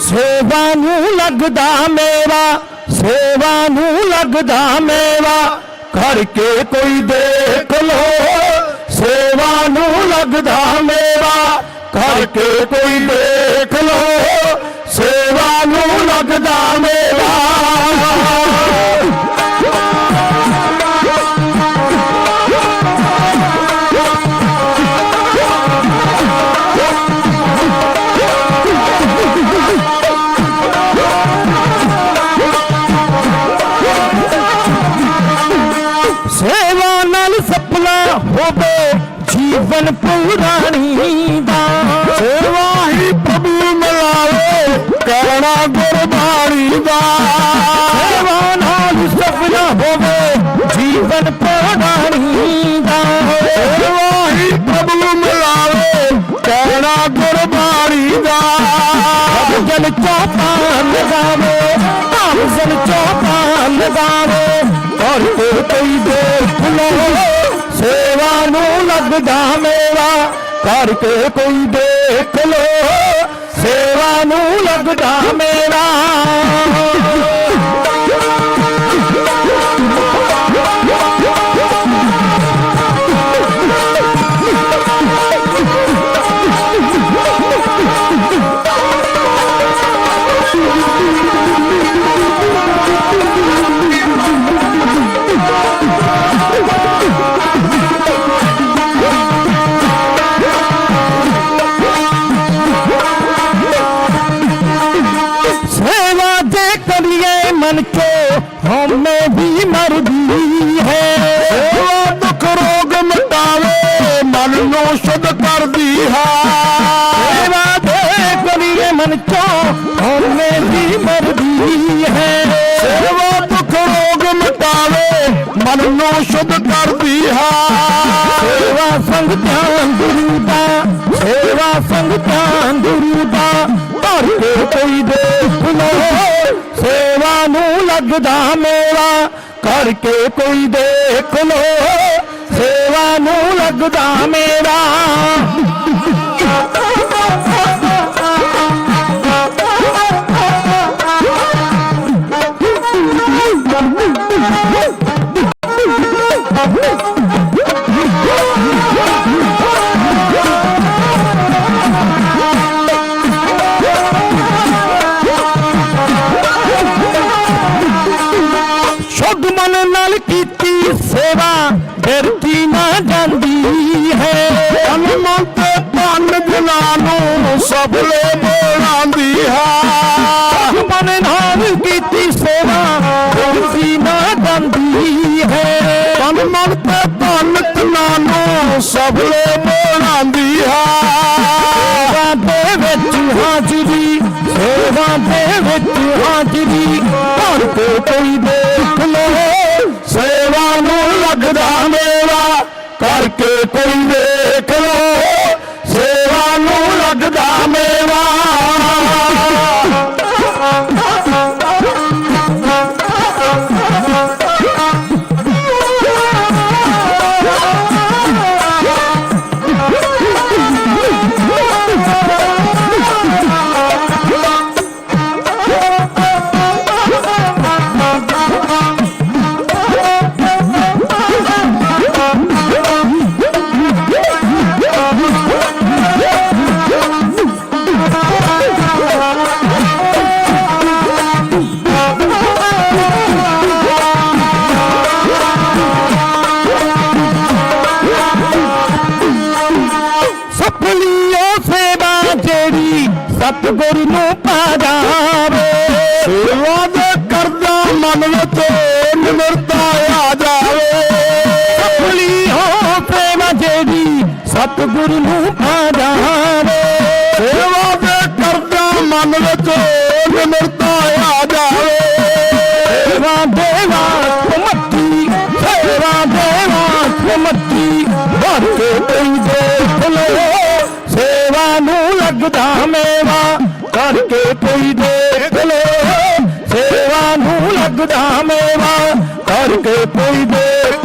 ਸੇਵਾ ਨੂੰ ਲੱਗਦਾ ਮੇਵਾ, ਸੇਵਾ ਨੂੰ ਲੱਗਦਾ ਮੇਵਾ। ਕਰਕੇ ਕੋਈ ਦੇਖ ਲੋ, ਸੇਵਾ ਨੂੰ ਲੱਗਦਾ ਮੇਵਾ। ਕਰਕੇ ਕੋਈ ਦੇਖ ਲੋ, ਸੇਵਾ ਨੂੰ ਲੱਗਦਾ ਹੋਵੇ ਜੀਵਨ ਪੁਰਾਣੀ ਦਾ। ਸੇਵਾ ਹੀ ਪ੍ਰਭੂ ਮਿਲਾਵੇ ਕਰਨਾ ਗੁਰਬਾਣੀ ਦਾ। ਸੇਵਾ ਨਾਲ ਸਪਨਾ ਹੋਵੇ, ਜੀਵਨ ਪੁਰਾਣੀ ਦਾ। ਸੇਵਾ ਹੀ ਪ੍ਰਭੂ ਮਿਲਾਵੇ ਕਰਨਾ ਗੁਰਬਾਣੀ ਦਾ। ਜਲ ਚੌਪਾਨ ਲਗਾਵੇ ਜਲ ਚੌਪਾਨ ਲਗਾਵੇ। ਨੂੰ ਮੇਰਾ ਕਰਕੇ ਕੋਈ ਦੇਖ ਲੋ ਸੇਵਾ ਨੂੰ ਲੱਗਦਾ ਮੇਰਾ ਸੇਵਾ ਗੁਰੂ ਦਾ ਧਰ ਕੋਈ ਦੇਖ ਲੋ ਸੇਵਾ ਨੂੰ ਲੱਗਦਾ ਮੇਰਾ ਕਰਕੇ ਕੋਈ ਦੇਖ ਲੋ ਸੇਵਾ ਨੂੰ ਲੱਗਦਾ ਮੇਰਾ ਸੇਵਾ ਬਿਰਤੀ ਨਾ ਜਾਂਦੀ ਹੈ ਤਨ ਮਨ ਤੇ ਤਨ ਦਿਲਾਂ ਨੂੰ ਸਫਲੇ ਬਣਾਉਂਦੀ ਹੈ ਸ਼ੁੱਧ ਮਨ ਨਾਲ ਕੀਤੀ ਸੇਵਾ ਬਿਰਤੀ ਨਾ ਜਾਂਦੀ ਹੈ ਤਨ ਮਨ ਤੇ ਤਨ ਦਿਲਾਂ ਨੂੰ ਸਫਲੇ ਬਣਾਉਂਦੀ ਹੈ ਸੇਵਾ ਦੇ ਵਿੱਚ ਲੱਗਦਾ ਮੇਰਾ ਕਰਕੇ ਕੋਈ ਦੇਖ ਸਤਿਗੁਰ ਨੂੰ ਪਾ ਜਾਵੇ। ਸੇਵਾ ਦੇ ਕਰਦਾ ਮਨ ਵਿੱਚ ਨਿਮਰਤਾ ਆ ਜਾਵੇ। ਸਫਲੀ ਉਹ ਸੇਵਾ ਜਿਹੜੀ ਸਤਿਗੁਰ ਨੂੰ ਪਾ ਜਾਵੇ। ਸੇਵਾ ਦੇ ਕਰਦਾ ਮਨ ਵਿੱਚ ਨਿਮਰਤਾ ਆ ਜਾਵੇ। ਸੇਵਾ ਦੇਵਾ ਮੱਤੀ, ਸੇਵਾ ਦੇਵਾ ਮੱਤੀ ਭਰ ਕੇ ਕੋਈ ਦੇਖ ਲੱਗਦਾ ਮੇਵਾ ਕਰਕੇ ਕੋਈ ਦੇਖ ਲੋ ਸੇਵਾ ਨੂੰ ਲੱਗਦਾ ਮੇਵਾ। ਕਰਕੇ ਕੋਈ ਦੇਖ